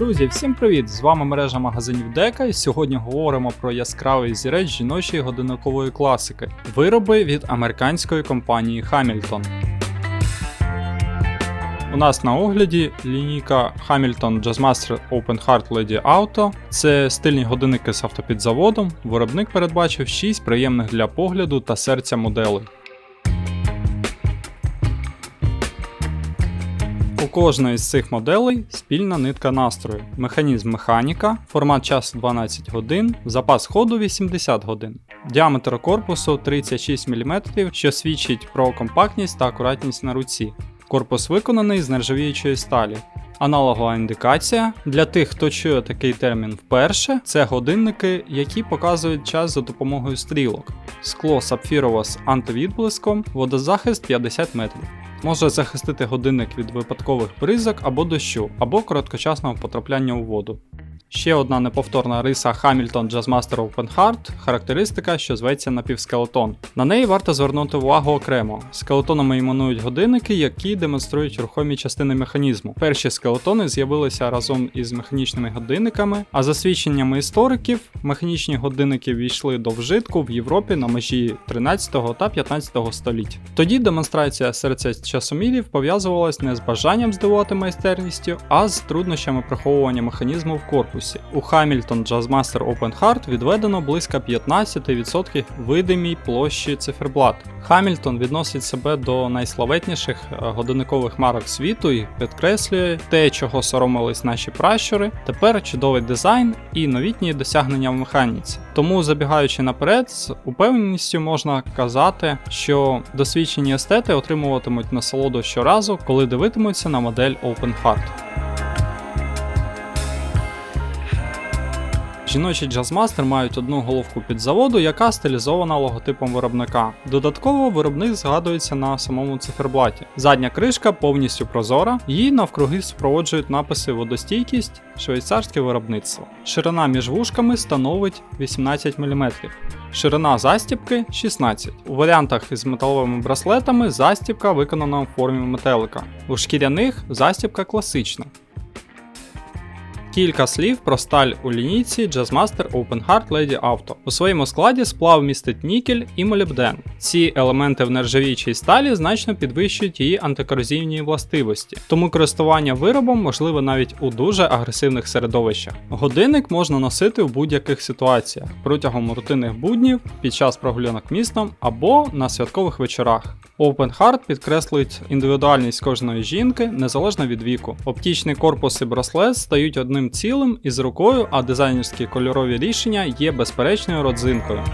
Друзі, всім привіт! З вами мережа магазинів Дека, і сьогодні говоримо про яскравий зірець жіночої годинникової класики. Вироби від американської компанії Hamilton. У нас на огляді лінійка Hamilton Jazzmaster Open Heart Lady Auto. Це стильні годинники з автопідзаводом. Виробник передбачив 6 приємних для погляду та серця моделей. У кожної з цих моделей спільна нитка настрою, механізм механіка, формат часу 12 годин, запас ходу 80 годин, діаметр корпусу 36 мм, що свідчить про компактність та акуратність на руці. Корпус виконаний з нержавіючої сталі. Аналогова індикація для тих, хто чує такий термін вперше, це годинники, які показують час за допомогою стрілок. Скло сапфірово з антивідблиском, водозахист 50 метрів. Може захистити годинник від випадкових бризок або дощу, або короткочасного потрапляння у воду. Ще одна неповторна риса Hamilton Jazzmaster Open Heart – характеристика, що зветься напівскелетон. На неї варто звернути увагу окремо. Скелетонами іменують годинники, які демонструють рухомі частини механізму. Перші скелетони з'явилися разом із механічними годинниками, а за свідченнями істориків, механічні годинники війшли до вжитку в Європі на межі 13 та 15 століть. Тоді демонстрація серця часомірів пов'язувалась не з бажанням здивувати майстерністю, а з труднощами приховування механізму в корпусі. У Hamilton Jazzmaster Open Heart відведено близько 15% видимій площі циферблат. Hamilton відносить себе до найславетніших е, годинникових марок світу і підкреслює те, чого соромились наші пращури, тепер чудовий дизайн і новітні досягнення в механіці. Тому, забігаючи наперед, з упевненістю можна казати, що досвідчені естети отримуватимуть насолоду щоразу, коли дивитимуться на модель Open Heart. Жіночі джазмастер мають одну головку під заводу, яка стилізована логотипом виробника. Додатково виробник згадується на самому циферблаті. Задня кришка повністю прозора, її навкруги супроводжують написи водостійкість, швейцарське виробництво. Ширина між вушками становить 18 мм. Ширина застібки 16. У варіантах із металовими браслетами застібка виконана у формі метелика. У шкіряних застібка класична. Кілька слів про сталь у лінійці Jazzmaster Open Heart Lady Auto. У своєму складі сплав містить нікель і молібден. Ці елементи в нержавіючій сталі значно підвищують її антикорозійні властивості, тому користування виробом можливе навіть у дуже агресивних середовищах. Годинник можна носити в будь-яких ситуаціях протягом рутинних буднів, під час прогулянок містом або на святкових вечорах. Open Heart підкреслюють індивідуальність кожної жінки незалежно від віку. Оптічний корпус і браслет стають одним цілим із рукою, а дизайнерські кольорові рішення є безперечною родзинкою.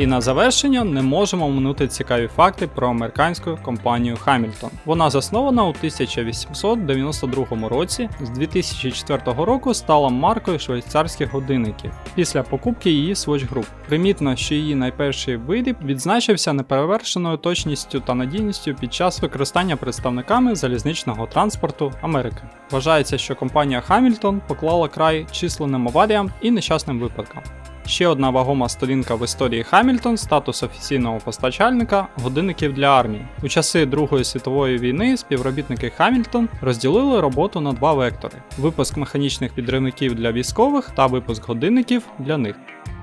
І на завершення не можемо оминути цікаві факти про американську компанію Hamilton. Вона заснована у 1892 році, з 2004 року стала маркою швейцарських годинників після покупки її Swatch Group. Примітно, що її найперший виріб відзначився неперевершеною точністю та надійністю під час використання представниками залізничного транспорту Америки. Вважається, що компанія Hamilton поклала край численним аваріям і нещасним випадкам. Ще одна вагома сторінка в історії Хамільтон статус офіційного постачальника годинників для армії. У часи Другої світової війни співробітники Хамільтон розділили роботу на два вектори: випуск механічних підривників для військових та випуск годинників для них.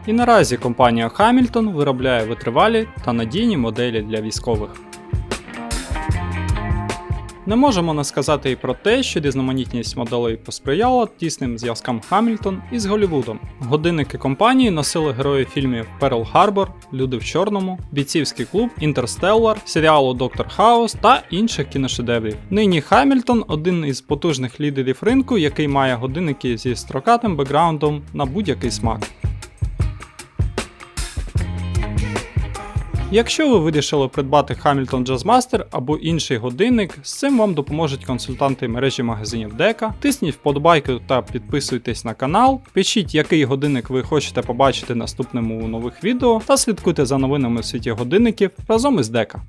І наразі компанія Hamilton виробляє витривалі та надійні моделі для військових. Не можемо не сказати і про те, що різноманітність моделей посприяла тісним зв'язкам Хамільтон із Голлівудом. Годинники компанії носили герої фільмів Перл Харбор, Люди в Чорному, Бійцівський клуб, Інтерстеллар, серіалу Доктор Хаус та інших кіношедеврів. Нині Хамільтон один із потужних лідерів ринку, який має годинники зі строкатим бекграундом на будь-який смак. Якщо ви вирішили придбати Hamilton Jazzmaster або інший годинник, з цим вам допоможуть консультанти мережі магазинів Дека. Тисніть вподобайку та підписуйтесь на канал, пишіть, який годинник ви хочете побачити наступному у нових відео, та слідкуйте за новинами в світі годинників разом із Дека.